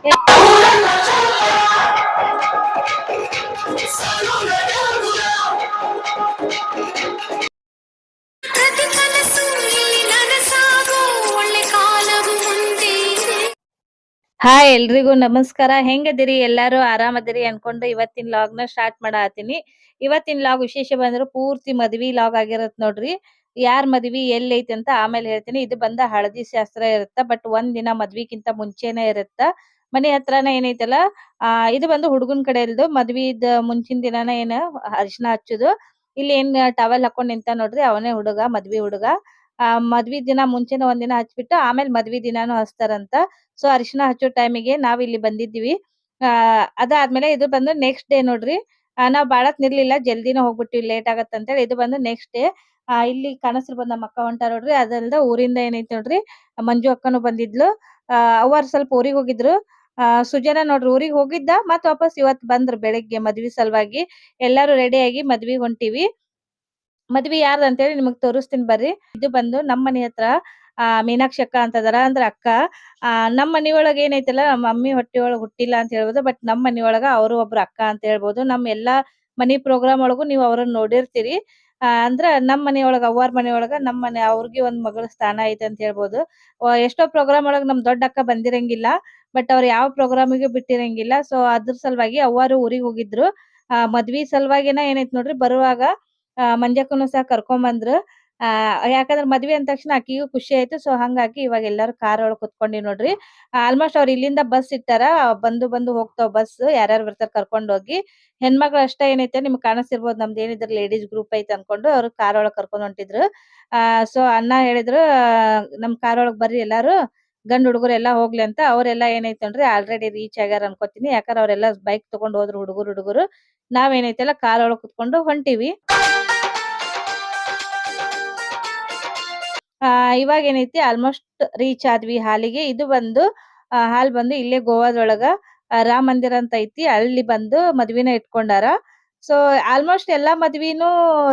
Hi ಎಲ್ರಿಗೂ ನಮಸ್ಕಾರ. ಹೆಂಗದಿರಿ ಎಲ್ಲಾರು ಆರಾಮದಿರಿ ಅನ್ಕೊಂಡು ಇವತ್ತಿನ ಲಾಗ್ನ ಸ್ಟಾರ್ಟ್ ಮಾಡಾತೀನಿ ಇವತ್ತಿನ ಲಾಗ್ ವಿಶೇಷ ಬಂದ್ರೆ ಪೂರ್ತಿ ಮದ್ವಿ ಲಾಗ್ ಆಗಿರತ್ ನೋಡ್ರಿ. ಯಾರ್ ಮದ್ವಿ ಎಲ್ಲಿ ಐತಿ ಅಂತ ಆಮೇಲೆ ಹೇಳ್ತೀನಿ. ಇದು ಬಂದ ಹಳದಿ ಶಾಸ್ತ್ರ ಇರುತ್ತ ಬಟ್ ಒಂದ್ ದಿನ ಮದ್ವಿಗಿಂತ ಮುಂಚೆನೆ ಇರುತ್ತ. ಮನೆ ಹತ್ರನೇ ಏನೈತಲ್ಲ, ಆ, ಇದು ಬಂದು ಹುಡುಗನ್ ಕಡೆ ಇಲ್ದು, ಮದ್ವಿದ್ ಮುಂಚಿನ ದಿನಾನ ಏನ ಅರಿಶಿನ ಹಚ್ಚೋದು. ಇಲ್ಲಿ ಏನ್ ಟವೆಲ್ ಹಾಕೊಂಡ್ ನಿಂತ ನೋಡ್ರಿ, ಅವನೇ ಹುಡುಗ, ಮದ್ವಿ ಹುಡುಗ. ಆ, ಮದ್ವಿ ದಿನ ಮುಂಚೆನೆ ಒಂದ್ ದಿನ ಹಚ್ಬಿಟ್ಟು, ಆಮೇಲೆ ಮದ್ವಿ ದಿನಾನು ಹಚ್ತಾರಂತ. ಸೊ ಅರಿಶಿನ ಹಚ್ಚೋ ಟೈಮಿಗೆ ನಾವ್ ಇಲ್ಲಿ ಬಂದಿದ್ವಿ ಆ, ಅದಾದ್ಮೇಲೆ ಇದು ಬಂದು ನೆಕ್ಸ್ಟ್ ಡೇ ನೋಡ್ರಿ. ನಾವ್ ಬಾಳತ್ ನಿರ್ಲಿಲ್ಲ, ಜಲ್ದಿನ ಹೋಗ್ಬಿಟ್ಟಿವಿ ಲೇಟ್ ಅಂತ ಹೇಳಿ ಇದು ಬಂದು ನೆಕ್ಸ್ಟ್ ಡೇ ಆ, ಇಲ್ಲಿ ಕನಸ್ರು ಬಂದ ನಮ್ಮ ಅಕ್ಕ ಹೊಂಟಾರ ನೋಡ್ರಿ ಅದಲ್ದ ಊರಿಂದ ಏನೈತಿ ನೋಡ್ರಿ, ಮಂಜು ಅಕ್ಕನು ಬಂದಿದ್ಲು. ಅವ್ವಾರ್ ಸ್ವಲ್ಪ ಊರಿಗೆ ಹೋಗಿದ್ರು. ಆ, ಸುಜನ ನೋಡ್ರಿ, ಊರಿಗ್ ಹೋಗಿದ್ದ ಮತ್ ವಾಪಸ್ ಇವತ್ ಬಂದ್ರ ಬೆಳಿಗ್ಗೆ ಮದ್ವಿ ಸಲುವಾಗಿ. ಎಲ್ಲಾರು ರೆಡಿ ಆಗಿ ಮದ್ವಿಗ್ ಹೊಂಟಿವಿ. ಮದ್ವಿ ಅಂತ ಅಂತೇಳಿ ನಿಮಗ್ ತೋರಿಸ್ತೀನಿ ಬರ್ರಿ. ಇದು ಬಂದು ನಮ್ ಮನಿ ಹತ್ರ, ಆ, ಮೀನಾಕ್ಷಿ ಅಕ್ಕ ಅಂತ ಅದಾರ ಅಕ್ಕ. ಆ, ನಮ್ ಮನಿ ಒಳಗ ಏನೈತಲ್ಲ ಮಮ್ಮಿ ಹೊಟ್ಟಿ ಒಳಗ್ ಹುಟ್ಟಿಲ್ಲ ಅಂತ ಹೇಳ್ಬೋದು, ಬಟ್ ನಮ್ ಮನಿ ಒಳಗ ಅವರು ಒಬ್ರು ಅಕ್ಕ ಅಂತ ಹೇಳ್ಬೋದು. ನಮ್ ಎಲ್ಲಾ ಮನಿ ಪ್ರೋಗ್ರಾಮ್ ಒಳಗೂ ನೀವ್ ಅವ್ರನ್ನ ನೋಡಿರ್ತೀರಿ. ಅಂದ್ರ ನಮ್ ಮನೆಯೊಳಗ, ಅವ್ವಾರ್ ಮನೆಯೊಳಗ ನಮ್ ಮನೆ ಅವ್ರಿಗೆ ಒಂದ್ ಮಗಳ ಸ್ಥಾನ ಐತೆ ಅಂತ ಹೇಳ್ಬೋದು. ಎಷ್ಟೋ ಪ್ರೋಗ್ರಾಮ್ ಒಳಗ ನಮ್ ದೊಡ್ಡ ಅಕ್ಕ ಬಂದಿರಂಗಿಲ್ಲ ಬಟ್ ಅವ್ರ ಯಾವ ಪ್ರೋಗ್ರಾಮಿಗೂ ಬಿಟ್ಟಿರಂಗಿಲ್ಲ. ಸೊ ಅದ್ರ ಸಲುವಾಗಿ ಅವ್ವಾರು ಊರಿಗೆ ಹೋಗಿದ್ರು. ಆ, ಮದ್ವಿ ಸಲುವಾಗಿನ ಏನೈತ್ ನೋಡ್ರಿ, ಬರುವಾಗ ಮಂಜಕ್ಕನು ಸಹ ಕರ್ಕೊಂಡ್ ಬಂದ್ರು ಆ, ಯಾಕಂದ್ರೆ ಮದ್ವೆ ಅಂದ ತಕ್ಷಣ ಆಕಿಗೂ ಖುಷಿ ಆಯ್ತು. ಸೊ ಹಂಗಾಗಿ ಇವಾಗ ಎಲ್ಲಾರು ಕಾರ್ ಒಳಗ್ ಕುತ್ಕೊಂಡಿ ನೋಡ್ರಿ. ಆಲ್ಮೋಸ್ಟ್ ಅವ್ರ ಇಲ್ಲಿಂದ ಬಸ್ ಇಟ್ಟಾರ. ಬಂದು ಬಂದು ಹೋಗ್ತಾವ್ ಬಸ್ ಯಾರ್ಯಾರು ಬರ್ತಾರ ಕರ್ಕೊಂಡ್ ಹೋಗಿ. ಹೆಣ್ಮಕ್ಳು ಅಷ್ಟ ಏನೈತೆ ನಿಮ್ಗೆ ಕಾಣಿಸ್ತಿರ್ಬೋದು. ನಮ್ದು ಏನಿದ್ರೆ ಲೇಡೀಸ್ ಗ್ರೂಪ್ ಐತೆ ಅನ್ಕೊಂಡು ಅವ್ರು ಕಾರ್ ಒಳಗ್ ಕರ್ಕೊಂಡ್ ಹೊಂಟಿದ್ರು. ಆ ಸೊ ಅಣ್ಣ ಹೇಳಿದ್ರು ನಮ್ ಕಾರ್ ಒಳಗ್ ಬರ್ರಿ ಎಲ್ಲಾರು. ಗಂಡ ಹುಡುಗರು ಎಲ್ಲಾ ಹೋಗ್ಲಿ ಅಂತ. ಅವ್ರೆಲ್ಲಾ ಏನೈತೆ ಅಂದ್ರೆ ಆಲ್ರೆಡಿ ರೀಚ್ ಆಗ್ಯಾರ ಅನ್ಕೋತೀನಿ. ಯಾಕಂದ್ರೆ ಅವ್ರೆಲ್ಲಾ ಬೈಕ್ ತಗೊಂಡ್ ಹೋದ್ರು ಹುಡುಗರು ಹುಡುಗರು. ನಾವ್ ಏನೈತಲ್ಲ ಕಾರ್ ಒಳಗ್ ಕುತ್ಕೊಂಡು ಹೊಂಟಿವಿ. ಆ, ಇವಾಗ ಏನೈತಿ ಆಲ್ಮೋಸ್ಟ್ ರೀಚ್ ಆದ್ವಿ ಹಾಲಿಗೆ. ಇದು ಬಂದು ಹಾಲ್ ಬಂದು ಇಲ್ಲೇ ಗೋವಾದೊಳಗ ರಾಮ್ ಮಂದಿರ ಅಂತ ಐತಿ. ಅಲ್ಲಿ ಬಂದು ಮದ್ವಿನ ಇಟ್ಕೊಂಡಾರ. ಸೊ ಆಲ್ಮೋಸ್ಟ್ ಎಲ್ಲಾ ಮದ್ವಿನೂ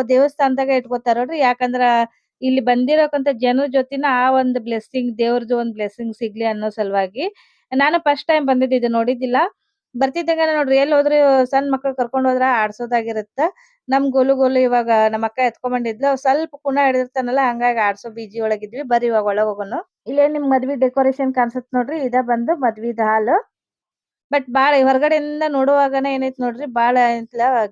ದೇವಸ್ಥಾನದಾಗ ಇಟ್ಕೋತಾರ ನೋಡ್ರಿ. ಯಾಕಂದ್ರ ಇಲ್ಲಿ ಬಂದಿರೋಕಂತ ಜನರ ಜೊತಿನ ಆ ಒಂದು ಬ್ಲೆಸ್ಸಿಂಗ್ ದೇವ್ರದ್ದು ಒಂದ್ ಬ್ಲೆಸ್ಸಿಂಗ್ ಸಿಗ್ಲಿ ಅನ್ನೋ ಸಲುವಾಗಿ. ನಾನು ಫಸ್ಟ್ ಟೈಮ್ ಬಂದಿದ್ದು ಇದು ನೋಡಿದ್ದಿಲ್ಲ. ಬರ್ತಿದ್ದಂಗ ನೋಡ್ರಿ ಎಲ್ಲಿ ಹೋದ್ರು ಸಣ್ಣ ಮಕ್ಳು ಕರ್ಕೊಂಡ್ ಹೋದ್ರ ಆಡ್ಸೋದಾಗಿರತ್ತ. ನಮ್ ಗೋಲು ಗೋಲು ಇವಾಗ ನಮ್ಮ ಅಕ್ಕ ಎತ್ಕೊಂಡ್ ಬಂದಿದ್ಲು ಸ್ವಲ್ಪ ಕುಣ ಹಿಡಿದಿರ್ತಾನಲ್ಲ ಹಂಗಾಗಿ ಆಡ್ಸೋ ಬಿಜಿ ಒಳಗಿದ್ವಿ ಬರ್ರಿ ಇವಾಗ ಒಳಗ್ ಹೋಗೋಣ ಇಲ್ಲೇ ನಿಮ್ ಮದ್ವಿ ಡೆಕೋರೇಷನ್ ಕಾಣಿಸುತ್ತೆ ನೋಡ್ರಿ ಇದ ಬಂದು ಮದ್ವಿದ ಹಾಲ್ ಬಟ್ ಬಾಳ ಹೊರಗಡೆಯಿಂದ ನೋಡುವಾಗನ ಏನೈತ್ ನೋಡ್ರಿ ಬಾಳ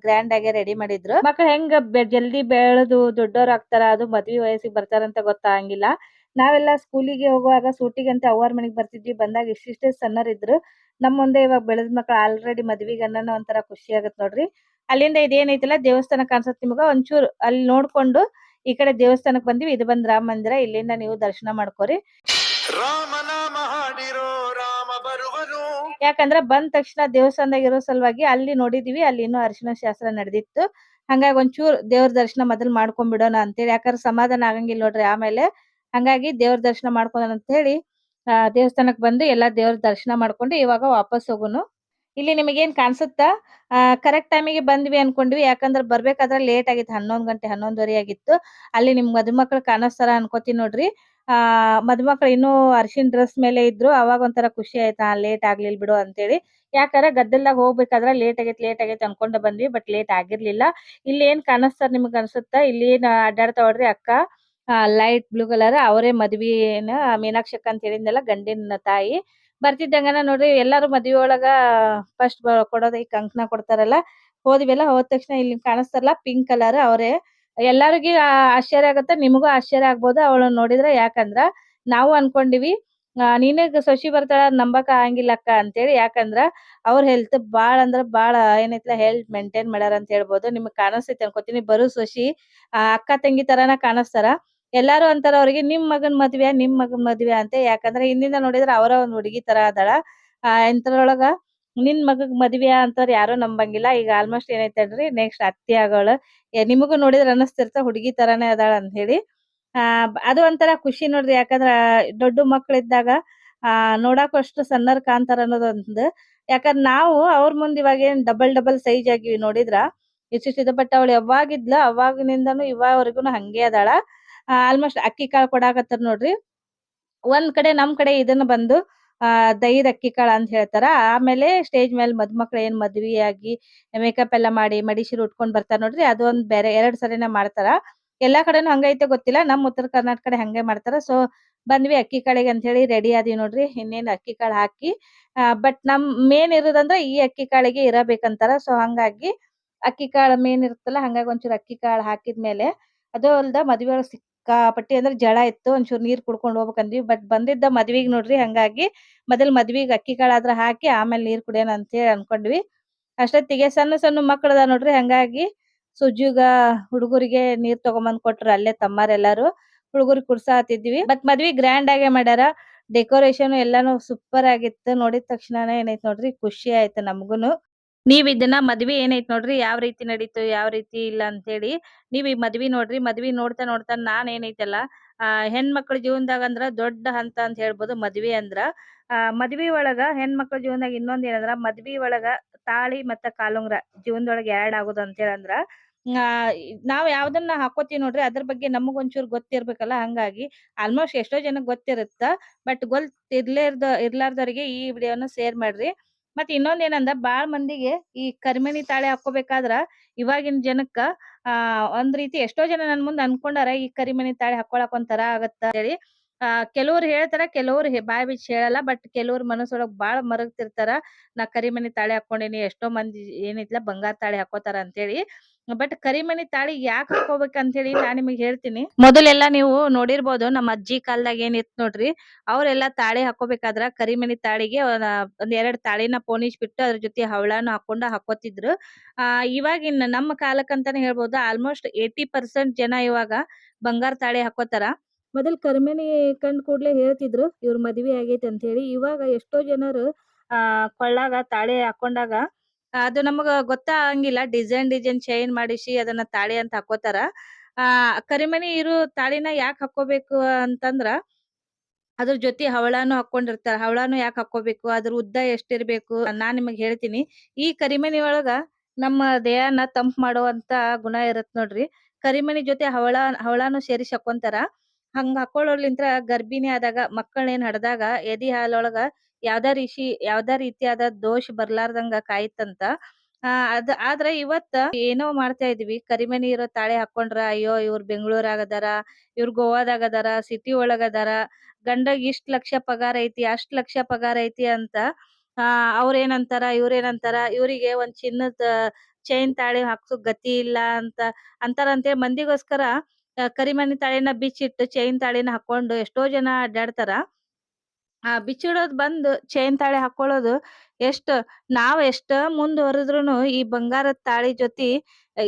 ಗ್ರ್ಯಾಂಡ್ ಆಗಿ ರೆಡಿ ಮಾಡಿದ್ರು. ಮಕ್ಳು ಹೆಂಗ ಜಲ್ದಿ ಬೆಳೆದು ದೊಡ್ಡೋರ್ ಆಗ್ತಾರ ಅದು ಮದ್ವಿ ವಯಸ್ಸಿಗೆ ಬರ್ತಾರಂತ ಗೊತ್ತಾಗಂಗಿಲ್ಲ. ನಾವೆಲ್ಲ ಸ್ಕೂಲಿಗೆ ಹೋಗುವಾಗ ಸೂಟಿಗೆ ಅಂತ ಅವ್ವಾರ್ ಮನೆಗ್ ಬರ್ತಿದ್ವಿ. ಬಂದಾಗ ಇಷ್ಟಿಷ್ಟೇ ಸಣ್ಣರ್ ಇದ್ರು ನಮ್ ಮುಂದೆ ಇವಾಗ ಬೆಳೆದ ಮಕ್ಳು ಆಲ್ರೆಡಿ ಮದ್ವಿಗೆ ಅನ್ನೋ ಒಂಥರ ಖುಷಿ ಆಗತ್ ನೋಡ್ರಿ. ಅಲ್ಲಿಂದ ಇದೇನೈತಿಲ್ಲ ದೇವಸ್ಥಾನ ಕಾಣಿಸತ್ ನಿಮಗ ಒಂಚೂರು ಅಲ್ಲಿ ನೋಡ್ಕೊಂಡು ಈ ಕಡೆ ದೇವಸ್ಥಾನಕ್ ಬಂದಿವಿ. ಇದು ಬಂದ್ ರಾಮ ಮಂದಿರ. ಇಲ್ಲಿಂದ ನೀವು ದರ್ಶನ ಮಾಡ್ಕೋರಿ. ಯಾಕಂದ್ರ ಬಂದ ತಕ್ಷಣ ದೇವಸ್ಥಾನದಾಗ ಇರೋ ಸಲುವಾಗಿ ಅಲ್ಲಿ ನೋಡಿದೀವಿ. ಅಲ್ಲಿ ಇನ್ನೂ ಅರಿಶಿನ ಶಾಸ್ತ್ರ ನಡೆದಿತ್ತು. ಹಂಗಾಗಿ ಒಂಚೂರು ದೇವ್ರ ದರ್ಶನ ಮೊದಲ್ ಮಾಡ್ಕೊಂಡ್ಬಿಡೋಣ ಅಂತೇಳಿ. ಯಾಕಂದ್ರೆ ಸಮಾಧಾನ ಆಗಂಗಿಲ್ಲ ನೋಡ್ರಿ. ಆಮೇಲೆ ಹಂಗಾಗಿ ದೇವ್ರ ದರ್ಶನ ಮಾಡ್ಕೊಂಡ್ ಅಂತ ಹೇಳಿ ಆ, ದೇವಸ್ಥಾನಕ್ ಬಂದು ಎಲ್ಲಾ ದೇವ್ರ ದರ್ಶನ ಮಾಡ್ಕೊಂಡು ಇವಾಗ ವಾಪಸ್ ಹೋಗುನು. ಇಲ್ಲಿ ನಿಮಗೇನ್ ಕಾಣಿಸುತ್ತಾ? ಕರೆಕ್ಟ್ ಟೈಮಿಗೆ ಬಂದ್ವಿ ಅನ್ಕೊಂಡ್ವಿ. ಯಾಕಂದ್ರೆ ಬರ್ಬೇಕಾದ್ರೆ ಲೇಟ್ ಆಗಿತ್ತು. ಹನ್ನೊಂದ್ ಗಂಟೆ, ಹನ್ನೊಂದುವರೆ ಆಗಿತ್ತು. ಅಲ್ಲಿ ನಿಮ್ ಮದುಮಕ್ಳು ಕಾಣಿಸ್ತಾರ ಅನ್ಕೋತೀನಿ ನೋಡ್ರಿ. ಆ, ಮದುಮಕ್ಳು ಇನ್ನೂ ಅರ್ಶಿನ್ ಡ್ರೆಸ್ ಮೇಲೆ ಇದ್ರು. ಅವಾಗ ಒಂಥರ ಖುಷಿ ಆಯ್ತಾ. ಲೇಟ್ ಆಗ್ಲಿಲ್ ಬಿಡು ಅಂತೇಳಿ. ಯಾಕಂದ್ರೆ ಗದ್ದಲ್ದಾಗ ಹೋಗ್ಬೇಕಾದ್ರ ಲೇಟ್ ಆಗೈತೆ ಲೇಟ್ ಆಗೈತೆ ಅನ್ಕೊಂಡ್ ಬಂದ್ವಿ ಬಟ್ ಲೇಟ್ ಆಗಿರ್ಲಿಲ್ಲ. ಇಲ್ಲಿ ಏನ್ ಕಾಣಿಸ್ತಾರ ನಿಮ್ಗ್ ಅನ್ಸುತ್ತಾ? ಇಲ್ಲಿ ಏನ್ ಅಡ್ಡಾಡ್ತಾವಳ್ರಿ ಅಕ್ಕ ಲೈಟ್ ಬ್ಲೂ ಕಲರ್ ಅವರೇ ಮದ್ವಿನ ಮೀನಾಕ್ಷಿ ಅಕ್ಕ ಅಂತ ಹೇಳಿದ್ನಲ್ಲ ಗಂಡಿನ ತಾಯಿ. ಬರ್ತಿದ್ದಂಗನ ನೋಡ್ರಿ ಎಲ್ಲಾರು ಮದ್ವಿ ಒಳಗ ಫಸ್ಟ್ ಕೊಡೋದ್ ಈ ಕಂಕಣ ಕೊಡ್ತಾರಲ್ಲ ಹೋದ್ವಿಲ್ಲ ಹೋದ ತಕ್ಷಣ ಇಲ್ಲಿ ಕಾಣಿಸ್ತಾರಲ್ಲ ಪಿಂಕ್ ಕಲರ್ ಅವರೇ. ಎಲ್ಲಾರಿಗೂ ಆಶ್ಚರ್ಯ ಆಗತ್ತ ನಿಮಗೂ ಆಶ್ಚರ್ಯ ಆಗ್ಬೋದು ಅವಳನ್ನ ನೋಡಿದ್ರೆ ಯಾಕಂದ್ರ ನಾವು ಅನ್ಕೊಂಡಿವಿ ಆ, ನಿನಗ್ ಸೊಸಿ ಬರ್ತಾಳ ನಂಬಕ ಅಕ್ಕ ಅಂತೇಳಿ ಯಾಕಂದ್ರ ಅವ್ರ ಹೆಲ್ತ್ ಬಾಳ ಅಂದ್ರ ಬಾಳ ಏನೈತ್ಲ ಹೆಲ್ತ್ ಮೇಂಟೈನ್ ಮಾಡ್ಯಾರ ಅಂತ ಹೇಳ್ಬೋದು ನಿಮಗ್ ಕಾಣಿಸ್ತೈತಿ ಅನ್ಕೋತೀನಿ ಬರು ಸೊಸಿ ಆ, ಅಕ್ಕ ತಂಗಿ ತರಾನ ಕಾಣಿಸ್ತಾರ. ಎಲ್ಲಾರು ಅಂತಾರ ಅವ್ರಿಗೆ, ನಿಮ್ ಮಗನ್ ಮದ್ವೆ ನಿಮ್ ಮಗನ್ ಮದ್ವೆ ಅಂತ. ಯಾಕಂದ್ರೆ ಹಿಂದಿಂದ ನೋಡಿದ್ರ ಅವರ ಒಂದ್ ಹುಡುಗಿ ತರ ಅದಾಳ. ಆ ಇಂತರೊಳಗ ನಿನ್ ಮಗಗ್ ಮದ್ವೆ ಅಂತವ್ರ ಯಾರು ನಂಬಂಗಿಲ್ಲ. ಈಗ ಆಲ್ಮೋಸ್ಟ್ ಏನೈತೇನ್ರಿ ನೆಕ್ಸ್ಟ್ ಅತ್ತಿ ಆಗೋಳ. ನಿಮಗೂ ನೋಡಿದ್ರ ಅನಸ್ತಿರ್ತ ಹುಡುಗಿ ತರಾನೇ ಅದಾಳ ಅಂತ ಹೇಳಿ. ಆ ಅದು ಒಂಥರ ಖುಷಿ ನೋಡ್ರಿ. ಯಾಕಂದ್ರ ದೊಡ್ಡ ಮಕ್ಳಿದ್ದಾಗ, ಆ ನೋಡಾಕ ಅಷ್ಟು ಸಣ್ಣರ್ ಕಾಣ್ತಾರ ಅನ್ನೋದೊಂದು. ಯಾಕಂದ್ರ ನಾವು ಅವ್ರ ಮುಂದ್ ಇವಾಗ ಏನ್ ಡಬಲ್ ಡಬಲ್ ಸೈಜ್ ಆಗಿವಿ ನೋಡಿದ್ರ. ಇಷ್ಟಿಷ್ಟು ಬಟ್ ಅವಳು ಯಾವಾಗಿದ್ಲ, ಅವಾಗಿನಿಂದನು ಇವಾಗವರೆಗೂ ಹಂಗೆ ಅದಾಳ. ಆಲ್ಮೋಸ್ಟ್ ಅಕ್ಕಿ ಕಾಳು ಕೊಡಾಕತ್ತಾರ ನೋಡ್ರಿ. ಒಂದ್ ಕಡೆ ನಮ್ ಕಡೆ ಇದನ್ನ ಬಂದು, ಆ, ದೈದ ಅಕ್ಕಿ ಕಾಳು ಅಂತ ಹೇಳ್ತಾರ. ಆಮೇಲೆ ಸ್ಟೇಜ್ ಮೇಲೆ ಮದ್ಮಕ್ಳು ಏನ್ ಮದ್ವಿ ಆಗಿ ಮೇಕಪ್ ಎಲ್ಲಾ ಮಾಡಿ ಮಡಿಶಿರ್ ಉಟ್ಕೊಂಡ್ ಬರ್ತಾರ ನೋಡ್ರಿ. ಅದೊಂದ್ ಬೇರೆ, ಎರಡ್ ಸರಿನ ಮಾಡ್ತಾರ. ಎಲ್ಲಾ ಕಡೆನು ಹಂಗೈತೆ ಗೊತ್ತಿಲ್ಲ. ನಮ್ ಉತ್ತರ ಕರ್ನಾಟಕ ಕಡೆ ಹಂಗೆ ಮಾಡ್ತಾರ. ಸೊ ಬಂದ್ವಿ ಅಕ್ಕಿ ಕಾಳಿಗೆ ಅಂತ ಹೇಳಿ ರೆಡಿ ಆದಿವಿ ನೋಡ್ರಿ. ಇನ್ನೇನ್ ಅಕ್ಕಿ ಕಾಳು ಹಾಕಿ ಬಟ್ ನಮ್ ಮೇನ್ ಇರೋದಂದ್ರ ಈ ಅಕ್ಕಿ ಕಾಳಿಗೆ ಇರಬೇಕಂತಾರ. ಸೊ ಹಂಗಾಗಿ ಅಕ್ಕಿ ಕಾಳು ಮೇನ್ ಇರುತ್ತಲ್ಲ, ಹಂಗಾಗಿ ಒಂಚೂರು ಅಕ್ಕಿ ಕಾಳು ಹಾಕಿದ್ಮೇಲೆ ಅದು ಅಲ್ದ ಮದ್ವೆ ಒಳಗ್ ಸಿಕ್ಕಾಪಟ್ಟಿ ಅಂದ್ರೆ ಜಳ ಇತ್ತು, ಒಂಚೂರು ನೀರ್ ಕುಡ್ಕೊಂಡ್ ಹೋಗ್ಬೇಕಂದ್ವಿ. ಬಟ್ ಬಂದಿದ್ದ ಮದ್ವಿಗ್ ನೋಡ್ರಿ ಹಂಗಾಗಿ ಮೊದಲ್ ಮದ್ವಿಗ್ ಅಕ್ಕಿ ಕಾಳು ಆದ್ರ ಹಾಕಿ ಆಮೇಲೆ ನೀರ್ ಕುಡಿಯೋಣ ಅಂತ ಹೇಳಿ ಅನ್ಕೊಂಡ್ವಿ ಅಷ್ಟೊತ್ತಿಗೆ ಸಣ್ಣ ಸಣ್ಣ ಮಕ್ಕಳದ ನೋಡ್ರಿ ಹಂಗಾಗಿ ಸುಜ್ಜುಗ ಹುಡುಗರಿಗೆ ನೀರ್ ತಗೊಂಬಂದ್ ಕೊಟ್ರು ಅಲ್ಲೇ ತಮ್ಮಾರೆಲ್ಲಾರು. ಕುಡ್ಸಾ ಹತ್ತಿದ್ವಿ. ಬಟ್ ಮದ್ವಿ ಗ್ರ್ಯಾಂಡ್ ಆಗೇ ಮಾಡ್ಯಾರ. ಡೆಕೋರೇಷನ್ ಎಲ್ಲಾನು ಸೂಪರ್ ಆಗಿತ್ತು. ನೋಡಿದ ತಕ್ಷಣನೇ ಏನೈತ್ ನೋಡ್ರಿ ಖುಷಿ ಆಯ್ತು ನಮ್ಗುನು. ನೀವ್ ಇದನ್ನ ಮದ್ವಿ ಏನೈತ್ ನೋಡ್ರಿ, ಯಾವ ರೀತಿ ನಡೀತು, ಯಾವ ರೀತಿ ಇಲ್ಲ ಅಂತೇಳಿ ನೀವ್ ಈ ಮದ್ವಿ ನೋಡ್ರಿ, ಮದ್ವಿ ನೋಡ್ತಾ ನೋಡ್ತಾ ನಾನ್ ಏನೈತಲ್ಲ, ಆ, ಹೆಣ್ಮಕ್ಳ ಜೀವನದಾಗ ಅಂದ್ರ ದೊಡ್ಡ ಹಂತ ಅಂತ ಹೇಳ್ಬೋದು ಮದ್ವಿ ಅಂದ್ರ. ಆ, ಮದ್ವಿ ಒಳಗ ಹೆಣ್ಮಕ್ಳ ಜೀವನದಾಗ ಇನ್ನೊಂದ್ ಏನಂದ್ರ, ಮದ್ವಿ ಒಳಗ ತಾಳಿ ಮತ್ತ ಕಾಲುಂಗ್ರ ಜೀವನದೊಳಗ ಎರಡ್ ಆಗುದು ಅಂತ ಹೇಳಂದ್ರ ನಾವ್ ಯಾವ್ದನ್ನ ಹಾಕೋತೀವಿ ನೋಡ್ರಿ, ಅದ್ರ ಬಗ್ಗೆ ನಮಗ್ ಒಂಚೂರ್ ಗೊತ್ತಿರ್ಬೇಕಲ್ಲ ಹಂಗಾಗಿ ಆಲ್ಮೋಸ್ಟ್ ಎಷ್ಟೋ ಜನಕ್ ಗೊತ್ತಿರುತ್ತ ಬಟ್ ಗೊತ್ತಿರ್ಲೇ ಇರ್ದ ಇರ್ಲಾರ್ದವ್ರಿಗೆ ಈ ವಿಡಿಯೋನ ಶೇರ್ ಮಾಡ್ರಿ. ಮತ್ ಇನ್ನೊಂದ್ ಏನಂದ್ರ ಬಾಳ ಮಂದಿಗೆ ಈ ಕರಿಮಣಿ ತಾಳಿ ಹಾಕೋಬೇಕಾದ್ರ ಇವಾಗಿನ ಜನಕ್ಕ, ಆ, ಒಂದ್ ರೀತಿ ಎಷ್ಟೋ ಜನ ನನ್ ಮುಂದ್ ಅನ್ಕೊಂಡಾರ ಈ ಕರಿಮಣಿ ತಾಳಿ ಹಾಕೊಳಕ್ ಒಂಥರ ಆಗತ್ತ ಹೇಳಿ. ಆ, ಕೆಲವ್ರು ಹೇಳ್ತಾರ, ಕೆಲವ್ರು ಬಾಯ್ ಬಿಚ್ಚಿ ಹೇಳಲ್ಲ, ಬಟ್ ಕೆಲವ್ರ ಮನಸ್ಸೊಳಗ್ ಬಾಳ ಮರಗ್ತಿರ್ತಾರ, ನಾ ಕರಿಮಣಿ ತಾಳಿ ಹಾಕೊಂಡೇನಿ ಎಷ್ಟೋ ಮಂದಿ ಏನೈತ್ಲ ಬಂಗಾರ ತಾಳಿ ಹಾಕೋತಾರ ಅಂತೇಳಿ ಬಟ್ ಕರಿಮಣಿ ತಾಳಿ ಯಾಕೆ ಹಾಕೋಬೇಕಂತ ಹೇಳಿ ನಾ ನಿಮಗ್ ಹೇಳ್ತೀನಿ. ಮೊದಲೆಲ್ಲಾ ನೀವು ನೋಡಿರ್ಬೋದು ನಮ್ಮ ಅಜ್ಜಿ ಕಾಲದಾಗ ಏನಿತ್ತು ನೋಡ್ರಿ ಅವ್ರೆಲ್ಲಾ ತಾಳಿ ಹಾಕೋಬೇಕಾದ್ರ ಕರಿಮಣಿ ತಾಳಿಗೆ ಒಂದ್ ಒಂದ್ ಎರಡ್ ತಾಳಿನ ಪೋಣಿಸ್ ಬಿಟ್ಟು ಅದ್ರ ಜೊತೆ ಹವಳಾನು ಹಾಕೊಂಡ ಹಾಕೋತಿದ್ರು. ಆ ಇವಾಗಿನ ನಮ್ಮ ಕಾಲಕ್ಕಂತಾನೆ ಹೇಳ್ಬೋದು ಆಲ್ಮೋಸ್ಟ್ ಏಟಿ ಪರ್ಸೆಂಟ್ ಜನ ಇವಾಗ ಬಂಗಾರ ತಾಳಿ ಹಾಕೋತಾರ. ಮೊದಲ್ ಕರಿಮಣಿ ಕಂಡ್ ಕೂಡ್ಲೆ ಹೇಳ್ತಿದ್ರು ಇವ್ರ ಮದ್ವೆ ಆಗೈತೆ ಅಂತ ಹೇಳಿ ಇವಾಗ ಎಷ್ಟೋ ಜನರು ಆ ಕೊಳ್ಳಾಗ ತಾಳಿ ಹಾಕೊಂಡಾಗ ಅದು ನಮಗ ಗೊತ್ತಾಗಂಗಿಲ್ಲ. ಡಿಸೈನ್ ಡಿಸೈನ್ ಚೈನ್ ಮಾಡಿಸಿ ಅದನ್ನ ತಾಳಿ ಅಂತ ಹಾಕೋತಾರ. ಆ, ಕರಿಮಣಿ ಇರೋ ತಾಳಿನ ಯಾಕೆ ಹಾಕೋಬೇಕು ಅಂತಂದ್ರ ಅದ್ರ ಜೊತೆ ಹವಳಾನು ಹಾಕೊಂಡಿರ್ತಾರ. ಹವಳಾನು ಯಾಕೆ ಹಾಕೋಬೇಕು? ಅದ್ರ ಉದ್ದ ಎಷ್ಟಿರ್ಬೇಕು? ನಾ ನಿಮಗ್ ಹೇಳ್ತೀನಿ. ಈ ಕರಿಮಣಿ ಒಳಗ ನಮ್ಮ ದೇಹನ ತಂಪ್ ಮಾಡುವಂತ ಗುಣ ಇರತ್ ನೋಡ್ರಿ. ಕರಿಮಣಿ ಜೊತೆ ಹವಳ, ಹವಳಾನು ಸೇರಿಸಿ ಹಾಕೊಂತಾರ. ಹಂಗ ಹಾಕೊಳ್ಳೋದ್ಲಿಂತ್ರ ಗರ್ಭಿಣಿ ಆದಾಗ ಮಕ್ಕಳೇನ್ ಹಡ್ದಾಗ ಎದಿ ಹಾಲೊಳಗ ಯಾವ್ದಾ ರೀತಿ ಯಾವ್ದಾ ರೀತಿಯಾದ ದೋಷ ಬರ್ಲಾರ್ದಂಗ ಕಾಯಿತಂತ. ಆ ಅದ್ ಆದ್ರ ಇವತ್ತ ಏನೋ ಮಾಡ್ತಾ ಇದೀವಿ. ಕರಿಮಣಿ ಇರೋ ತಾಳಿ ಹಾಕೊಂಡ್ರ ಅಯ್ಯೋ ಇವ್ರ ಬೆಂಗಳೂರಾಗ ಅದಾರ ಇವ್ರ ಗೋವಾದಾಗ ಅದಾರ ಸಿಟಿ ಒಳಗ ಅದಾರ ಗಂಡಗ್ ಇಷ್ಟ್ ಲಕ್ಷ ಪಗಾರ ಐತಿ ಅಷ್ಟ್ ಲಕ್ಷ ಪಗಾರ ಐತಿ ಅಂತ ಆ ಅವ್ರ ಇವ್ರೇನಂತಾರ ಇವ್ರಿಗೆ ಒಂದ್ ಚಿನ್ನದ ಚೈನ್ ತಾಳಿ ಹಾಕ್ಸೋ ಗತಿ ಇಲ್ಲ ಅಂತ ಅಂತಾರಂತೇಳಿ ಮಂದಿಗೋಸ್ಕರ ಆ, ಕರಿಮಣಿ ತಾಳಿನ ಬಿಚ್ಚಿಟ್ಟು ಚೈನ್ ತಾಳಿನ ಹಾಕೊಂಡು ಎಷ್ಟೋ ಜನ ಅಡ್ಡಾಡ್ತಾರ. ಆ ಬಿಚ್ಚಿಡೋದ್ ಬಂದು ಚೈನ್ ತಾಳಿ ಹಾಕೊಳ್ಳೋದು ಎಷ್ಟ ನಾವ್ ಎಷ್ಟ ಮುಂದುವರೆದ್ರುನು ಈ ಬಂಗಾರದ್ ತಾಳಿ ಜೊತಿ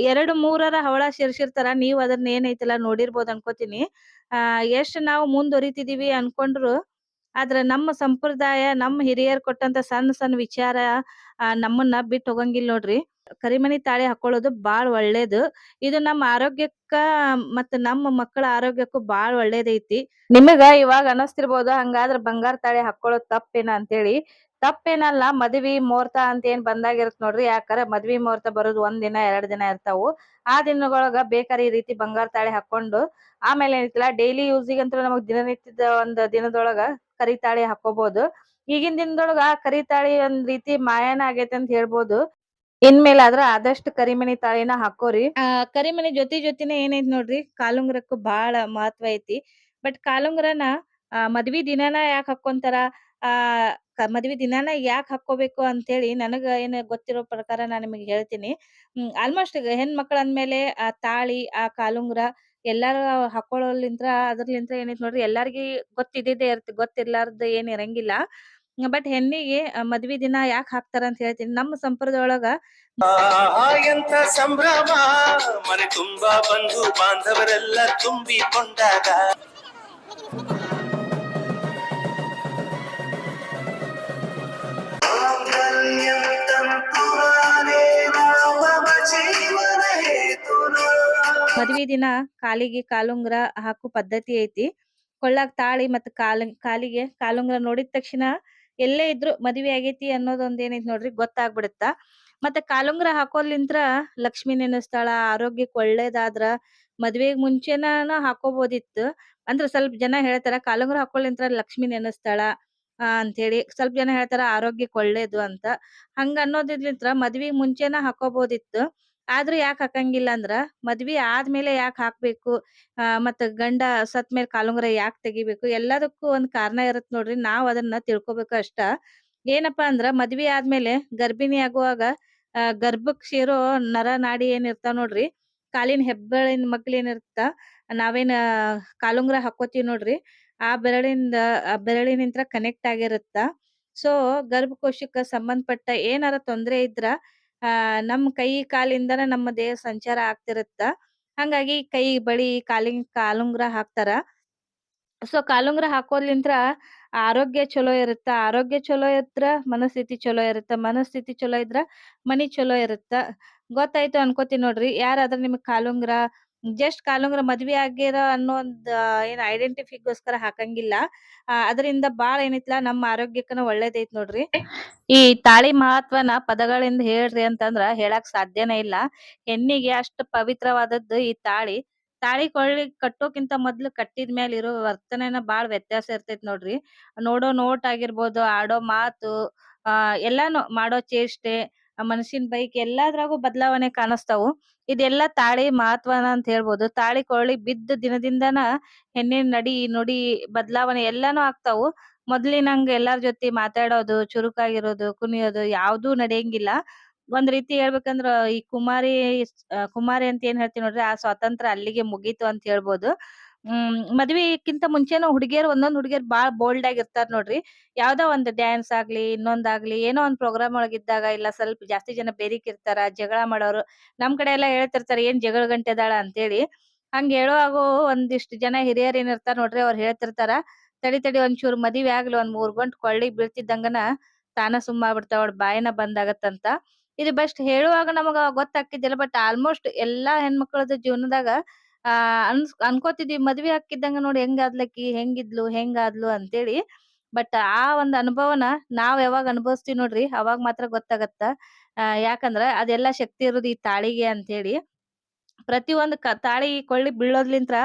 ಎರಡು ಮೂರರ ಹವಳ ಸೇರ್ಸಿರ್ತಾರ, ನೀವ್ ಅದನ್ನ ಏನೈತಿಲ್ಲ ನೋಡಿರ್ಬೋದ್ ಅನ್ಕೋತೀನಿ. ಆ ಎಷ್ಟ್ ನಾವು ಮುಂದುವರಿತಿದೀವಿ ಅನ್ಕೊಂಡ್ರು ಆದ್ರ ನಮ್ಮ ಸಂಪ್ರದಾಯ, ನಮ್ಮ ಹಿರಿಯರ್ ಕೊಟ್ಟಂತ ಸಣ್ಣ ಸಣ್ಣ ವಿಚಾರ, ಆ ನಮ್ಮನ್ನ ಬಿಟ್ಟು ಹೋಗಂಗಿಲ್ಲ ನೋಡ್ರಿ. ಕರಿಮಣಿ ತಾಳಿ ಹಾಕೊಳ್ಳೋದು ಬಾಳ ಒಳ್ಳೇದು. ಇದು ನಮ್ಮ ಆರೋಗ್ಯಕ್ಕ ಮತ್ತ ನಮ್ಮ ಮಕ್ಕಳ ಆರೋಗ್ಯಕ್ಕೂ ಬಾಳ್ ಒಳ್ಳೇದೈತಿ ನಿಮಗ ಇವಾಗ ಅನಸ್ತಿರ್ಬೋದು, ಹಂಗಾದ್ರ ಬಂಗಾರ ತಾಳಿ ಹಾಕೊಳ್ಳೋದು ತಪ್ಪೇನ ಅಂತೇಳಿ. ತಪ್ಪೇನಲ್ಲ, ಮದ್ವಿ ಮುಹೂರ್ತ ಅಂತ ಏನ್ ಬಂದಾಗಿರತ್ ನೋಡ್ರಿ, ಯಾಕಂದ್ರೆ ಮದ್ವಿ ಮುಹೂರ್ತ ಬರೋದು ಒಂದ್ ದಿನ, ಎರಡ್ ದಿನ ಇರ್ತಾವು. ಆ ದಿನಗಳೊಳಗ ಬೇಕರಿ ಈ ರೀತಿ ಬಂಗಾರ ತಾಳಿ ಹಾಕೊಂಡು, ಆಮೇಲೆ ಏನೈತಿಲ್ಲ ಡೈಲಿ ಯೂಸಿಗೆ ಅಂತ ನಮಗ್ ದಿನನಿತ್ಯದ ಒಂದ್ ದಿನದೊಳಗ ಕರಿ ತಾಳಿ ಹಾಕೋಬಹುದು ಈಗಿನ ದಿನದೊಳಗ ಕರಿ ತಾಳಿ ಒಂದ್ ರೀತಿ ಮಾಯಾನ ಆಗೈತೆ ಅಂತ ಹೇಳ್ಬೋದು. ಇನ್ಮೇಲಾದ್ರ ಆದಷ್ಟು ಕರಿಮಣಿ ತಾಳಿನ ಹಾಕೋರಿ. ಆ, ಕರಿಮಣಿ ಜೊತೆ ಜೊತೆನೆ ಏನೈತಿ ನೋಡ್ರಿ, ಕಾಲುಂಗ್ರಕ್ಕೂ ಬಾಳ ಮಹತ್ವ ಐತಿ. ಬಟ್ ಕಾಲುಂಗ್ರನ, ಆ, ಮದ್ವಿ ದಿನಾನ ಯಾಕೆ ಹಾಕೊಂತಾರ ಆ ಮದ್ವಿ ದಿನಾನ ಯಾಕೆ ಹಾಕೋಬೇಕು ಅಂತೇಳಿ ನನಗ ಏನ್ ಗೊತ್ತಿರೋ ಪ್ರಕಾರ ನಾನ್ ನಿಮಗೆ ಹೇಳ್ತೀನಿ. ಹ್ಮ್ ಆಲ್ಮೋಸ್ಟ್ ಹೆಣ್ ಮಕ್ಳ ಅಂದ್ಮೇಲೆ ಆ ತಾಳಿ, ಆ ಕಾಲುಂಗ್ರ ಎಲ್ಲಾರು ಹಾಕೊಳ್ಳೋಲಿಂತ್ರ ಅದ್ರಲಿಂತ್ರ ಏನೈತಿ ನೋಡ್ರಿ ಎಲ್ಲಾರ್ಗಿ ಗೊತ್ತಿದ್ದಿದ್ದೇ ಇರ್ತಿ, ಗೊತ್ತಿರ್ಲಾರ್ದ ಏನ್ ಇರಂಗಿಲ್ಲ. ಬಟ್ ಹೆಣ್ಣಿಗೆ ಮದ್ವಿ ದಿನ ಯಾಕೆ ಹಾಕ್ತಾರ ಅಂತ ಹೇಳ್ತೀನಿ. ನಮ್ಮ ಸಂಪ್ರದಾಯ ಒಳಗ ಆ ಎಂತ ಸಂಭ್ರಮ? ಮನೆ ತುಂಬಾ ಬಂಧು ಬಾಂಧವರೆಲ್ಲ ತುಂಬಿಕೊಂಡಾಗ. ಮದ್ವಿ ದಿನ ಕಾಲಿಗೆ ಕಾಲುಂಗ್ರ ಹಾಕು ಪದ್ಧತಿ ಐತಿ. ಕೊಳ್ಳಾಗ ತಾಳಿ ಮತ್ತ ಕಾಲ್ ಕಾಲಿಗೆ ಕಾಲುಂಗ್ರ ನೋಡಿದ ತಕ್ಷಣ ಎಲ್ಲೇ ಇದ್ರು ಮದ್ವೆ ಆಗೈತಿ ಅನ್ನೋದೊಂದ್ ಏನೈತಿ ನೋಡ್ರಿ ಗೊತ್ತಾಗ್ಬಿಡುತ್ತ? ಮತ್ತೆ ಕಾಲುಂಗ್ರ ಹಾಕೋದ್ಲಿಂತ್ರ ಲಕ್ಷ್ಮಿ ನೆನಸ್ತಾಳ ಆರೋಗ್ಯಕ್ಕೆ ಒಳ್ಳೇದಾದ್ರ ಮದ್ವೆಗ್ ಮುಂಚೆನ ಹಾಕೋಬಹುದಿತ್ತು ಅಂದ್ರ ಸ್ವಲ್ಪ ಜನ ಹೇಳ್ತಾರ ಕಾಲುಂಗ್ರ ಹಾಕೋಲಿಂತ್ರ ಲಕ್ಷ್ಮಿ ನೆನಸ್ತಾಳ ಆ ಅಂತೇಳಿ ಸ್ವಲ್ಪ ಜನ ಹೇಳ್ತಾರ ಆರೋಗ್ಯಕ್ಕೆ ಒಳ್ಳೇದು ಅಂತ. ಹಂಗ ಅನ್ನೋದಿದ್ಲಿಂತ್ರ ಮದ್ವಿಗ್ ಮುಂಚೆನ ಹಾಕೋಬಹುದಿತ್ತು ಆದ್ರೂ ಯಾಕೆ ಹಾಕಂಗಿಲ್ಲ ಅಂದ್ರ ಮದ್ವಿ ಆದ್ಮೇಲೆ ಯಾಕೆ ಹಾಕ್ಬೇಕು? ಆ, ಮತ್ತ ಗಂಡ ಸತ್ ಮೇಲೆ ಕಾಲುಂಗರ ಯಾಕೆ ತೆಗಿಬೇಕು? ಎಲ್ಲದಕ್ಕೂ ಒಂದ್ ಕಾರಣ ಇರತ್ ನೋಡ್ರಿ. ನಾವ್ ಅದನ್ನ ತಿಳ್ಕೊಬೇಕು ಅಷ್ಟ. ಏನಪ್ಪಾ ಅಂದ್ರ ಮದ್ವಿ ಆದ್ಮೇಲೆ ಗರ್ಭಿಣಿ ಆಗುವಾಗ ಗರ್ಭಕ್ ಸೇರೋ ನರ ನಾಡಿ ಏನ್ ಇರ್ತಾವ ನೋಡ್ರಿ? ಕಾಲಿನ ಹೆಬ್ಬೆಳಿನ ಮಗ್ಲ ಏನಿರ್ತ ನಾವೇನ್ ಕಾಲುಂಗ್ರ ಹಾಕೋತೀವಿ ನೋಡ್ರಿ? ಆ ಬೆರಳಿಂದ, ಆ ಬೆರಳಿನಿಂತ್ರ ಕನೆಕ್ಟ್ ಆಗಿರುತ್ತ. ಸೊ ಗರ್ಭಕೋಶಕ್ಕ ಸಂಬಂಧಪಟ್ಟ ಏನಾರ ತೊಂದ್ರೆ ಇದ್ರ ಆ, ನಮ್ ಕೈ ಕಾಲಿಂದನ ನಮ್ಮ ದೇಹ ಸಂಚಾರ ಆಗ್ತಿರುತ್ತ. ಹಂಗಾಗಿ ಕೈ ಬಳಿ ಕಾಲಿನ್ ಕಾಲುಂಗ್ರ ಹಾಕ್ತಾರ. ಸೊ, ಕಾಲುಂಗ್ರ ಹಾಕೋದ್ಲಿಂತ್ರ ಆರೋಗ್ಯ ಚಲೋ ಇರುತ್ತ. ಆರೋಗ್ಯ ಚಲೋ ಇದ್ರ ಮನಸ್ಥಿತಿ ಚಲೋ ಇರುತ್ತ. ಮನಸ್ಥಿತಿ ಚಲೋ ಇದ್ರ ಮನಿ ಚಲೋ ಇರುತ್ತ. ಗೊತ್ತಾಯ್ತು ಅನ್ಕೋತೀನಿ ನೋಡ್ರಿ. ಯಾರಾದ್ರೂ ನಿಮಗ್ ಕಾಲುಂಗುರ ಜಸ್ಟ್ ಕಾಲುಂಗ್ರ ಮದ್ವೆ ಆಗಿರೋ ಅನ್ನೋ ಒಂದ್ ಏನ್ ಐಡೆಂಟಿಫಿಗೋಸ್ಕರ ಹಾಕಂಗಿಲ್ಲ. ಅದರಿಂದ ಬಾಳ ಏನೈತ್ಲಾ, ನಮ್ಮ ಆರೋಗ್ಯಕ್ಕನ ಒಳ್ಳೇದೈತ್ ನೋಡ್ರಿ. ಈ ತಾಳಿ ಮಹತ್ವನ ಪದಗಳಿಂದ ಹೇಳ್ರಿ ಅಂತಂದ್ರ ಹೇಳಕ್ ಸಾಧ್ಯನೇ ಇಲ್ಲ. ಹೆಣ್ಣಿಗೆ ಅಷ್ಟು ಪವಿತ್ರವಾದದ್ದು ಈ ತಾಳಿ. ತಾಳಿ ಕೊಳ್ಳಿ ಕಟ್ಟೋಕ್ಕಿಂತ ಮೊದ್ಲು ಕಟ್ಟಿದ್ಮೇಲೆ ಇರೋ ವರ್ತನೆನ ಬಾಳ ವ್ಯತ್ಯಾಸ ಇರ್ತೈತ್ ನೋಡ್ರಿ. ನೋಡೋ ನೋಟ್ ಆಗಿರ್ಬೋದು, ಆಡೋ ಮಾತು, ಆ, ಎಲ್ಲಾನು ಮಾಡೋ ಚೇಷ್ಟೆ ಮನಸಿನ ಬೈಕ್ ಎಲ್ಲಾದ್ರಾಗೂ ಬದಲಾವಣೆ ಕಾಣಿಸ್ತಾವು. ಇದೆಲ್ಲ ತಾಳಿ ಮಹತ್ವನ ಅಂತ ಹೇಳ್ಬೋದು. ತಾಳಿ ಕೊಳ್ಳಿ ಬಿದ್ದ ದಿನದಿಂದನ ಹೆಣ್ಣಿನ ನಡಿ ನುಡಿ ಬದಲಾವಣೆ ಎಲ್ಲಾನು ಆಗ್ತಾವು. ಮೊದ್ಲಿನಂಗ ಎಲ್ಲಾರ್ ಜೊತೆ ಮಾತಾಡೋದು, ಚುರುಕಾಗಿರೋದು, ಕುಣಿಯೋದು ಯಾವ್ದು ನಡೆಯಂಗಿಲ್ಲ. ಒಂದ್ ರೀತಿ ಹೇಳ್ಬೇಕಂದ್ರ ಈ ಕುಮಾರಿ ಕುಮಾರಿ ಅಂತ ಏನ್ ಹೇಳ್ತೀವಿ ನೋಡ್ರಿ, ಆ ಸ್ವಾತಂತ್ರ್ಯ ಅಲ್ಲಿಗೆ ಮುಗೀತು ಅಂತ ಹೇಳ್ಬೋದು. ಹ್ಮ್, ಮದ್ವಿಕ್ಕಿಂತ ಮುಂಚೆನೂ ಹುಡುಗಿಯರು ಒಂದೊಂದ್ ಹುಡುಗಿಯರ್ ಬಾಳ್ ಬೋಲ್ಡ್ ಆಗಿ ಇರ್ತಾರ ನೋಡ್ರಿ. ಯಾವ್ದೋ ಒಂದ್ ಡ್ಯಾನ್ಸ್ ಆಗ್ಲಿ, ಇನ್ನೊಂದಾಗ್ಲಿ, ಏನೋ ಒಂದ್ ಪ್ರೋಗ್ರಾಮ್ ಒಳಗಿದ್ದಾಗ ಇಲ್ಲ ಸ್ವಲ್ಪ ಜಾಸ್ತಿ ಜನ ಬೇರಿಕಿರ್ತಾರ, ಜಗಳ ಮಾಡೋರು, ನಮ್ ಕಡೆ ಎಲ್ಲಾ ಹೇಳ್ತಿರ್ತಾರ, ಏನ್ ಜಗಳ ಗಂಟೆ ಅದಾಳ ಅಂತೇಳಿ. ಹಂಗ ಹೇಳುವಾಗ ಒಂದಿಷ್ಟು ಜನ ಹಿರಿಯರ್ ಏನ್ ಇರ್ತಾರ ನೋಡ್ರಿ ಅವ್ರು ಹೇಳ್ತಿರ್ತಾರ, ತಡಿ ತಡಿ ಒಂಚೂರ್ ಮದ್ವಿ ಆಗ್ಲಿ, ಒಂದ್ ಮೂರ್ ಗಂಟು ಕೊಳ್ಳಿ, ಬೀಳ್ತಿದ್ದಂಗನ ತಾನ ಸುಮ್ಮ ಅವಳ ಬಾಯಿನ ಬಂದಾಗತ್ತಂತ. ಇದು ಬೆಸ್ಟ್ ಹೇಳುವಾಗ ನಮಗ ಗೊತ್ತಾಗ್ತಿದ್ದಿಲ್ಲ ಬಟ್ ಆಲ್ಮೋಸ್ಟ್ ಎಲ್ಲಾ ಹೆಣ್ಮಕ್ಳದ ಜೀವನದಾಗ ಆ, ಅನ್ಸ್, ಅನ್ಕೋತಿದ್ವಿ. ಮದ್ವೆ ಹಾಕಿದ್ದಂಗ ನೋಡಿ ಹೆಂಗ್ ಹೆಂಗಿದ್ಲು, ಹೆಂಗಾದ್ಲು ಅಂತೇಳಿ. ಬಟ್ ಆ ಒಂದ್ ಅನುಭವನ ನಾವ್ ಯಾವಾಗ ಅನುಭವಿಸ್ತೀವಿ ನೋಡ್ರಿ, ಅವಾಗ ಮಾತ್ರ ಗೊತ್ತಾಗತ್ತ. ಯಾಕಂದ್ರ ಅದೆಲ್ಲಾ ಶಕ್ತಿ ಇರೋದು ಈ ತಾಳಿಗೆ ಅಂತೇಳಿ. ಪ್ರತಿ ಒಂದ್ ಕ, ತಾಳಿ ಕೊಳ್ಳಿ ಬೀಳೋದ್ಲಿಂತ್ರ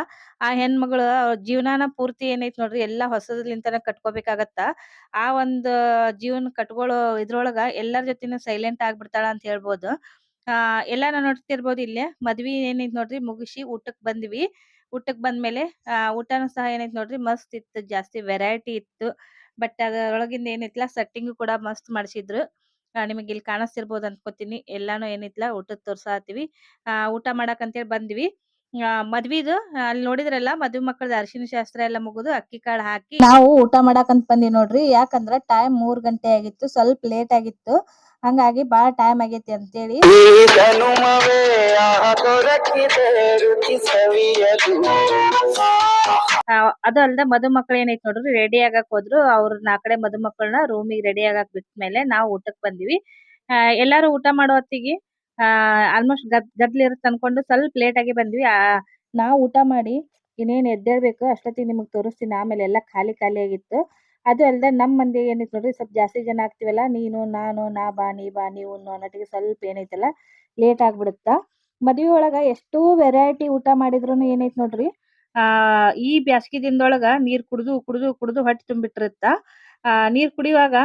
ಆ ಹೆಣ್ಮಗಳು ಜೀವನಾನ ಪೂರ್ತಿ ಏನೈತಿ ನೋಡ್ರಿ, ಎಲ್ಲಾ ಹೊಸದ್ಲಿಂತನ ಕಟ್ಕೋಬೇಕಾಗತ್ತ. ಆ ಒಂದ್ ಜೀವನ ಕಟ್ಕೊಳ್ಳೋ ಇದ್ರೊಳಗ ಎಲ್ಲರ ಜೊತೆನೂ ಸೈಲೆಂಟ್ ಆಗ್ಬಿಡ್ತಾಳ ಅಂತ ಹೇಳ್ಬೋದು. ಆ, ಎಲ್ಲಾನು ನೋಡ್ತಿರ್ಬೋದು ಇಲ್ಲೇ. ಮದ್ವಿ ಏನೈತ್ ನೋಡ್ರಿ ಮುಗಿಸಿ ಊಟಕ್ ಬಂದ್ವಿ. ಊಟಕ್ ಬಂದ್ಮೇಲೆ, ಆ, ಊಟನು ಸಹ ಏನೈತ್ ನೋಡ್ರಿ ಮಸ್ತ್ ಇತ್ತು, ಜಾಸ್ತಿ ವೆರೈಟಿ ಇತ್ತು. ಬಟ್ ಅದರೊಳಗಿಂದ ಏನೈತ್ಲಾ ಸೆಟ್ಟಿಂಗ್ ಕೂಡ ಮಸ್ತ್ ಮಾಡ್ಸಿದ್ರು. ನಿಮಗೆ ಇಲ್ಲಿ ಕಾಣಿಸ್ತಿರ್ಬೋದು ಅನ್ಕೋತೀನಿ. ಎಲ್ಲಾನು ಏನಿತ್ಲಾ ಊಟದ್ ತೋರ್ಸಾತೀವಿ ಆ, ಊಟ ಮಾಡಕ್ ಅಂತೇಳಿ ಬಂದ್ವಿ. ಮದ್ವಿದು ಅಲ್ಲಿ ನೋಡಿದ್ರಲ್ಲ ಮದ್ವಿ ಮಕ್ಕಳದ ಅರಿಶಿನ ಶಾಸ್ತ್ರ ಎಲ್ಲ ಮುಗಿದು ಅಕ್ಕಿ ಕಾಳು ಹಾಕಿ. ನಾವು ಊಟ ಮಾಡಕ್ ಬಂದಿ ಬಂದ್ವಿ ನೋಡ್ರಿ ಯಾಕಂದ್ರ ಟೈಮ್ ಮೂರ್ ಗಂಟೆ ಆಗಿತ್ತು ಸ್ವಲ್ಪ ಲೇಟ್ ಆಗಿತ್ತು. ಹಂಗಾಗಿ ಬಾಳ ಟೈಮ್ ಆಗೈತಿ ಅಂತೇಳಿ. ಆ, ಅದು ಅಲ್ದ ಮದುಮಕ್ಳು ಏನೈತ್ ನೋಡ್ರಿ ರೆಡಿ ಆಗಕ್ ಹೋದ್ರು ಅವ್ರ ನಾಕಡೆ ಕಡೆ ಮದುಮಕ್ಕಳನ್ನ ರೂಮಿಗೆ ರೆಡಿ ಆಗಕ್ ಬಿಟ್ಮೇಲೆ ನಾವು ಊಟಕ್ ಬಂದಿವಿ. ಆ, ಎಲ್ಲಾರು ಊಟ ಮಾಡೋ ಹೊತ್ತಿಗೆ ಆ ಆಲ್ಮೋಸ್ಟ್ ಗದ್ ಗದ್ಲಿ ಇರುತ್ತೆ ಅನ್ಕೊಂಡು ಸ್ವಲ್ಪ ಲೇಟ್ ಆಗಿ ಬಂದ್ವಿ. ನಾವು ಊಟ ಮಾಡಿ ಇನ್ನೇನ್ ಎದ್ದೇಳ್ಬೇಕು ಅಷ್ಟೊತ್ತಿಗೆ ನಿಮಗೆ ತೋರಿಸ್ತೀನಿ. ಆಮೇಲೆ ಎಲ್ಲ ಖಾಲಿ ಖಾಲಿ ಆಗಿತ್ತು. ಅದು ಅಲ್ಲದೆ ನಮ್ಮ ಮಂದಿ ಏನಿತ್ತು ನೋಡ್ರಿ, ಸ್ವಲ್ಪ ಜಾಸ್ತಿ ಜನ ಆಗ್ತಿವಲ್ಲ, ನೀನು, ನಾನು, ನಾ ಬಾ, ನೀ ಬಾ, ನೀವು ಅನ್ನೋಟಿಗೆ ಸ್ವಲ್ಪ ಏನೈತಲ್ಲ ಲೇಟ್ ಆಗ್ಬಿಡುತ್ತ? ಮದ್ವಿ ಒಳಗೆ ಎಷ್ಟೋ ವೆರೈಟಿ ಊಟ ಮಾಡಿದ್ರು ಏನೈತ್ ನೋಡ್ರಿ. ಈ ಬ್ಯಾಸಗಿ ದಿನದೊಳಗ ನೀರ್ ಕುಡಿದು ಕುಡಿದು ಕುಡಿದು ಹೊಟ್ಟೆ ತುಂಬಿಟ್ಟಿರುತ್ತ? ನೀರ್ ಕುಡಿಯುವಾಗ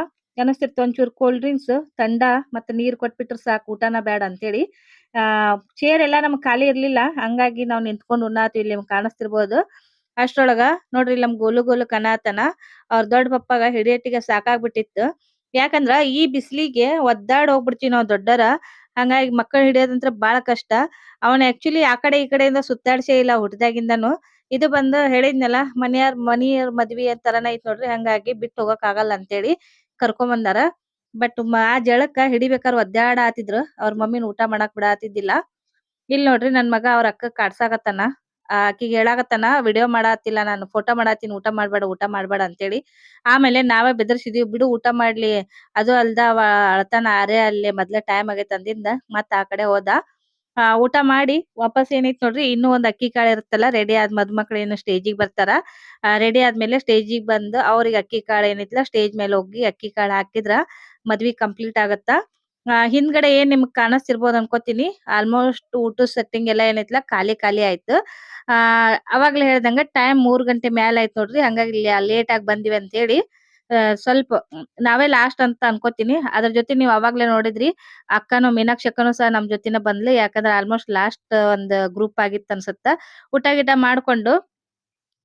ಅನಸ್ತಿರ್ತ ಒಂಚೂರು ಕೋಲ್ಡ್ ಡ್ರಿಂಕ್ಸ್ ತಂಡ ಮತ್ತೆ ನೀರ್ ಕೊಟ್ಬಿಟ್ರೆ ಸಾಕು, ಊಟನ ಬೇಡ ಆ ಚೇರ್ ಎಲ್ಲಾ ನಮ್ಗೆ ಖಾಲಿ ಇರ್ಲಿಲ್ಲ, ಹಂಗಾಗಿ ನಾವ್ ನಿಂತ್ಕೊಂಡ್ ಉಣ್ಣಾತೀವಿ ಇಲ್ಲಿ ನಿಮ್ಗ್ ಕಾಣಿಸ್ತಿರ್ಬೋದು. ಅಷ್ಟ್ರೊಳಗ ನೋಡ್ರಿ ನಮ್ ಗೋಲು ಗೋಲು ಕನಾತನ, ಅವ್ರ ದೊಡ್ಡ ಪಪ್ಪಾಗ ಹಿಡಿಯಟ್ಟಿಗೆ ಸಾಕಾಗ್ಬಿಟ್ಟಿತ್ತು. ಯಾಕಂದ್ರ ಈ ಬಿಸಿಲಿಗೆ ಒದ್ದಾಡ್ ಹೋಗ್ಬಿಡ್ತೀವಿ ನಾವ್ ದೊಡ್ಡರ, ಹಂಗಾಗಿ ಮಕ್ಕಳು ಹಿಡಿಯೋದಂತ್ರ ಬಾಳ ಕಷ್ಟ. ಅವನ್ ಆಕ್ಚುಲಿ ಆ ಕಡೆ ಈ ಕಡೆಯಿಂದ ಸುತ್ತಾಡ್ಸೇ ಇಲ್ಲ ಹುಟ್ಟದಾಗಿಂದನು ಇದು ಬಂದು ಹೇಳಿದ್ನಲ್ಲ ಮನೆಯಾರ್ ಮನಿಯರ್ ಮದ್ವಿ ತರನ ಐತ್ ನೋಡ್ರಿ, ಹಂಗಾಗಿ ಬಿಟ್ಟು ಹೋಗಕ್ ಆಗಲ್ಲ ಅಂತೇಳಿ. ಕರ್ಕೊಂಡ್ ಬಂದಾರ. ಬಟ್ ಆ ಜಳಕ್ಕ ಹಿಡಿಬೇಕಾರ ಒದ್ದಾಡಾತಿದ್ರು ಅವ್ರ ಮಮ್ಮಿನ ಊಟ ಮಾಡಕ್ ಬಿಡಾತಿದ್ದಿಲ್ಲ ಇಲ್ ನೋಡ್ರಿ ನನ್ ಮಗ ಅವ್ರ ಅಕ್ಕ ಕಾಡ್ಸಾಕತ್ತಾನ. ಆಕಿಗ್ ಹೇಳಾಕತ್ತಾನ, ವಿಡಿಯೋ ಮಾಡಾತಿಲ್ಲ ನಾನು, ಫೋಟೋ ಮಾಡಾತೀನಿ, ಊಟ ಮಾಡ್ಬೇಡ ಊಟ ಮಾಡ್ಬೇಡ ಅಂತೇಳಿ. ಆಮೇಲೆ ನಾವೇ ಬೆದರ್ಸಿದೀವಿ, ಬಿಡು ಊಟ ಮಾಡ್ಲಿ. ಅದು ಅಲ್ದ ಅವ ಅಳ್ತಾನ, ಅರೆ ಅಲ್ಲೇ, ಮೊದ್ಲೇ ಟೈಮ್ ಆಗೈತೆ ಅಂದಿಂದ ಮತ್ತ ಆ ಕಡೆ ಹೋದ. ಆ, ಊಟ ಮಾಡಿ ವಾಪಸ್ ಏನೈತ್ ನೋಡ್ರಿ ಇನ್ನು ಒಂದ್ ಅಕ್ಕಿ ಕಾಳು ಇರುತ್ತಲ್ಲ ರೆಡಿ ಆದ್ ಮದ್ಮಕ್ಳು ಏನು ಸ್ಟೇಜಿಗೆ ಬರ್ತಾರ. ರೆಡಿ ಆದ್ಮೇಲೆ ಸ್ಟೇಜಿಗೆ ಬಂದು ಅವ್ರಿಗೆ ಅಕ್ಕಿ ಕಾಳು ಏನೈತ್ಲ ಸ್ಟೇಜ್ ಮೇಲೆ ಹೋಗಿ ಅಕ್ಕಿ ಕಾಳು ಹಾಕಿದ್ರ ಮದ್ವಿ ಕಂಪ್ಲೀಟ್ ಆಗತ್ತ. ಹಿಂದ್ಗಡೆ ಏನ್ ನಿಮ್ಗ್ ಕಾಣಿಸ್ತಿರ್ಬೋದು ಅನ್ಕೋತೀನಿ. ಆಲ್ಮೋಸ್ಟ್ ಊಟದ ಸೆಟ್ಟಿಂಗ್ ಎಲ್ಲ ಏನೈತ್ಲ ಖಾಲಿ ಖಾಲಿ ಆಯ್ತು. ಆ ಅವಾಗ್ಲೇ ಹೇಳ್ದಂಗ ಟೈಮ್ ಮೂರ್ ಗಂಟೆ ಮ್ಯಾಲ ಆಯ್ತು ನೋಡ್ರಿ ಹಂಗಾಗಿ ಲೇಟ್ ಆಗಿ ಬಂದಿವಿ ಅಂತ ಹೇಳಿ. ಸ್ವಲ್ಪ ನಾವೇ ಲಾಸ್ಟ್ ಅಂತ ಅನ್ಕೋತೀನಿ. ಅದ್ರ ಜೊತೆ ನೀವು ಅವಾಗ್ಲೇ ನೋಡಿದ್ರಿ, ಅಕ್ಕನು ಮೀನಾಕ್ಷಿ ಅಕ್ಕನು ಸಹ ನಮ್ ಜೊತೆನ ಬಂದ್ಲಿ. ಯಾಕಂದ್ರೆ ಆಲ್ಮೋಸ್ಟ್ ಲಾಸ್ಟ್ ಒಂದ್ ಗ್ರೂಪ್ ಆಗಿತ್ತು ಅನ್ಸುತ್ತ. ಊಟ ಗಿಟ ಮಾಡ್ಕೊಂಡು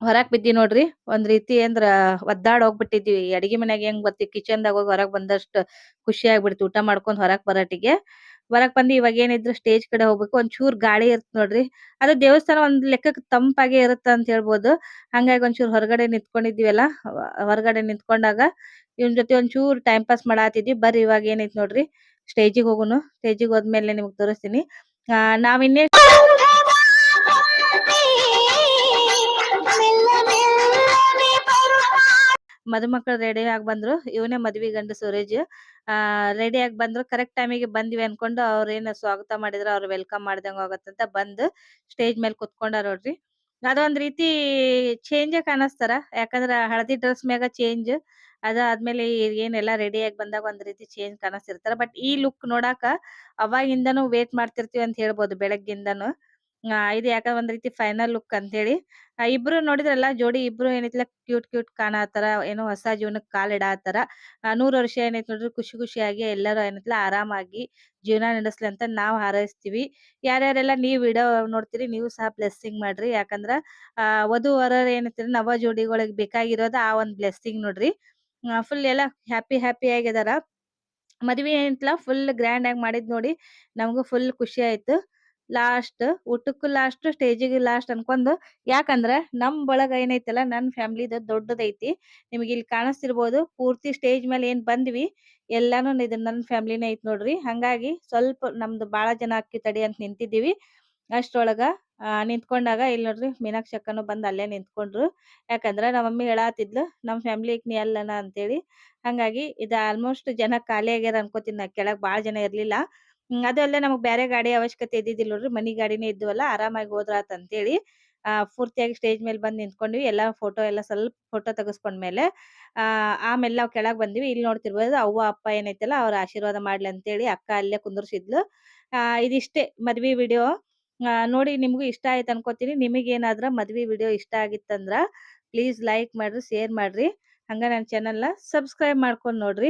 ಹೊರಗ್ ಬಿದ್ದಿ ನೋಡ್ರಿ. ಒಂದ್ ರೀತಿ ಅಂದ್ರ ಒದ್ದಾಡ್ ಹೋಗ್ಬಿಟ್ಟಿದ್ವಿ. ಅಡಿಗೆ ಮನ್ಯಾಗ ಹೆಂಗ್ ಬರ್ತಿ ಕಿಚನ್ ದಾಗ ಹೋಗಿ ಹೊರಗ್ ಬಂದಷ್ಟು ಖುಷಿ ಆಗ್ಬಿಡ್ತು ಊಟ ಮಾಡ್ಕೊಂಡ್ ಹೊರಗ್ ಬರಟಿಗೆ. ಹೊರಗ್ ಬಂದು ಇವಾಗ ಏನಿದ್ರು ಸ್ಟೇಜ್ ಕಡೆ ಹೋಗ್ಬೇಕು. ಒಂಚೂರ್ ಚೂರ್ ಗಾಳಿ ಇರುತ್ತೆ ನೋಡ್ರಿ. ಅದು ದೇವಸ್ಥಾನ ಒಂದ್ ಲೆಕ್ಕಕ್ ತಂಪಾಗೆ ಇರುತ್ತೆ ಅಂತ ಹೇಳ್ಬೋದು. ಹಂಗಾಗಿ ಒಂಚೂರ್ ಹೊರಗಡೆ ನಿಂತ್ಕೊಂಡಿದ್ವಿಯಲ್ಲ ಹೊ- ಹೊರಗಡೆ ನಿಂತ್ಕೊಂಡಾಗ ಇವನ್ ಜೊತೆ ಒಂಚೂರ್ ಟೈಮ್ ಪಾಸ್ ಮಾಡಾತಿದ್ವಿ. ಬರ್ರಿ ಇವಾಗ ಏನೈತ್ ನೋಡ್ರಿ. ಸ್ಟೇಜಿಗೆ ಹೋಗುನು. ಸ್ಟೇಜಿಗೆ ಹೋದ್ಮೇಲೆ ನಿಮ್ಗ್ ತೋರಿಸ್ತೀನಿ. ಆ, ನಾವ್ ಮದುಮಕ್ಕಳು ರೆಡಿ ಆಗಿ ಬಂದ್ರು. ಇವನೇ ಮದ್ವಿ ಗಂಡ ಸೂರಜ್. ಆ ರೆಡಿ ಆಗಿ ಬಂದ್ರು. ಕರೆಕ್ಟ್ ಟೈಮಿಗೆ ಬಂದ್ವಿ ಅನ್ಕೊಂಡು ಅವ್ರ ಸ್ವಾಗತ ಮಾಡಿದ್ರು, ಅವ್ರ ವೆಲ್ಕಮ್ ಮಾಡ್ದಂಗ ಆಗತ್ತಂತ ಬಂದ್ ಸ್ಟೇಜ್ ಮೇಲೆ ಕುತ್ಕೊಂಡಾರ ನೋಡ್ರಿ. ಅದೊಂದ್ ರೀತಿ ಚೇಂಜ್ ಕಾಣಿಸ್ತಾರ. ಯಾಕಂದ್ರ ಹಳದಿ ಡ್ರೆಸ್ ಮ್ಯಾಗ ಚೇಂಜ್ ಅದಾದ್ಮೇಲೆ ಏನೆಲ್ಲಾ ರೆಡಿ ಆಗಿ ಬಂದಾಗ ಒಂದ್ ರೀತಿ ಚೇಂಜ್ ಕಾಣಿಸ್ತಿರ್ತಾರ. ಬಟ್ ಈ ಲುಕ್ ನೋಡಾಕ ಅವಾಗಿಂದನು ವೇಟ್ ಮಾಡ್ತಿರ್ತೀವಿ ಅಂತ ಹೇಳ್ಬೋದು, ಬೆಳಗ್ಗಿಂದನು. ಇದು ಯಾಕಂದ್ರೆ ಒಂದ್ ರೀತಿ ಫೈನಲ್ ಲುಕ್ ಅಂತ ಹೇಳಿ ಇಬ್ರು ನೋಡಿದ್ರಲ್ಲ ಜೋಡಿ ಇಬ್ರು ಏನೈತಿಲ್ಲ ಕ್ಯೂಟ್ ಕ್ಯೂಟ್ ಕಾಣತಾರ ಏನೋ ಹೊಸ ಜೀವನಕ್ ಕಾಲ್ ಇಡಾತಾರ ಆ, ನೂರ್ ವರ್ಷ ಏನೈತಿ ನೋಡ್ರಿ ಖುಷಿ ಖುಷಿಯಾಗಿ ಎಲ್ಲರೂ ಏನೈತಿಲ್ಲ ಆರಾಮಾಗಿ ಜೀವನ ನಡೆಸ್ಲಿ ಅಂತ ನಾವ್ ಹಾರೈಸ್ತೀವಿ. ಯಾರ್ಯಾರೆಲ್ಲ ನೀವ್ ವಿಡಿಯೋ ನೋಡ್ತೀರಿ ನೀವು ಸಹ ಬ್ಲೆಸ್ಸಿಂಗ್ ಮಾಡ್ರಿ. ಯಾಕಂದ್ರ ಆ ವಧು ವರ ಏನೈತಿ ನವ ಜೋಡಿಗಳಿಗೆ ಬೇಕಾಗಿರೋದ ಆ ಒಂದ್ ಬ್ಲೆಸ್ಸಿಂಗ್ ನೋಡ್ರಿ. ಫುಲ್ ಎಲ್ಲ ಹ್ಯಾಪಿ ಹ್ಯಾಪಿ ಆಗಿದಾರ. ಮದ್ವೆ ಏನೈತ್ಲ ಫುಲ್ ಗ್ರ್ಯಾಂಡ್ ಆಗಿ ಮಾಡಿದ್ ನೋಡಿ ನಮಗೂ ಫುಲ್ ಖುಷಿ ಆಯ್ತು. ಲಾಸ್ಟ್ ಊಟಕ್ಕೂ ಲಾಸ್ಟ್ ಸ್ಟೇಜಿಗೆ ಲಾಸ್ಟ್ ಅನ್ಕೊಂಡು, ಯಾಕಂದ್ರ ನಮ್ ಬಳಗ ಏನೈತಲ್ಲ, ನನ್ ಫ್ಯಾಮಿಲಿದ ದೊಡ್ಡದೈತಿ. ನಿಮಗೆ ಇಲ್ಲಿ ಕಾಣಿಸ್ತಿರ್ಬೋದು, ಪೂರ್ತಿ ಸ್ಟೇಜ್ ಮೇಲೆ ಏನ್ ಬಂದ್ವಿ, ಎಲ್ಲಾನು ಇದು ನನ್ ಫ್ಯಾಮಿಲಿನೇ ಐತ್ ನೋಡ್ರಿ. ಹಂಗಾಗಿ ಸ್ವಲ್ಪ ನಮ್ದು ಬಾಳ ಜನ ಅಕ್ಕಿ ತಡಿ ಅಂತ ನಿಂತಿದ್ದೀವಿ. ಅಷ್ಟೊಳಗ ನಿಂತ್ಕೊಂಡಾಗ ಇಲ್ಲಿ ನೋಡ್ರಿ ಮೀನಾಕ್ಷಿ ಅಕ್ಕನು ಬಂದ್ ಅಲ್ಲೇ ನಿಂತ್ಕೊಂಡ್ರು. ಯಾಕಂದ್ರ ನಮ್ಮ ಮಮ್ಮಿ ಹೇಳಾತಿದ್ಲು, ನಮ್ ಫ್ಯಾಮಿಲಿ ನೀ ಅಲ್ಲನ? ಅಂತೇಳಿ. ಹಂಗಾಗಿ ಇದು ಆಲ್ಮೋಸ್ಟ್ ಜನ ಖಾಲಿ ಆಗ್ಯಾರ ಅನ್ಕೋತೀನಿ, ನಾ ಕೆಳಗ್ ಬಾಳ ಜನ ಇರ್ಲಿಲ್ಲ. ಅದು ಅಲ್ಲೇ ನಮಗ್ ಬೇರೆ ಗಾಡಿ ಅವಶ್ಯಕತೆ ಇದ್ದಿದ್ದಿಲ್ಲ ನೋಡ್ರಿ. ಮನಿ ಗಾಡಿನೇ ಇದ್ವಲ್ಲ, ಆರಾಮಾಗಿ ಹೋದ್ರಾತ್ ಅಂತೇಳಿ, ಆ, ಪೂರ್ತಿಯಾಗಿ ಸ್ಟೇಜ್ ಮೇಲೆ ಬಂದು ನಿಂತ್ಕೊಂಡ್ವಿ. ಎಲ್ಲಾ ಫೋಟೋ ಎಲ್ಲ ಸ್ವಲ್ಪ ಫೋಟೋ ತೆಗೆಸ್ಕೊಂಡ್ಮೇಲೆ ಆ, ಆಮೇಲೆ ನಾವು ಕೆಳಗ್ ಬಂದ್ವಿ. ಇಲ್ಲಿ ನೋಡ್ತಿರ್ಬೋದು ಅವ್ವ, ಅಪ್ಪ ಏನೈತಲ್ಲ, ಅವ್ರ ಆಶೀರ್ವಾದ ಮಾಡ್ಲಿ ಅಂತೇಳಿ ಅಕ್ಕ ಅಲ್ಲೇ ಕುಂದರ್ಸಿದ್ಲು. ಆ, ಇದಿಷ್ಟೇ ಮದ್ವಿ ವಿಡಿಯೋ. ನೋಡಿ ನಿಮ್ಗೂ ಇಷ್ಟ ಆಯ್ತು ಅನ್ಕೋತೀನಿ. ನಿಮಗೇನಾದ್ರ ಮದ್ವಿ ವಿಡಿಯೋ ಇಷ್ಟ ಆಗಿತ್ತಂದ್ರ, ಪ್ಲೀಸ್ ಲೈಕ್ ಮಾಡ್ರಿ, ಶೇರ್ ಮಾಡ್ರಿ. ಹಂಗ ನನ್ನ ಚಾನೆಲ್ನ ಸಬ್ಸ್ಕ್ರೈಬ್ ಮಾಡ್ಕೊಂಡ್ ನೋಡ್ರಿ.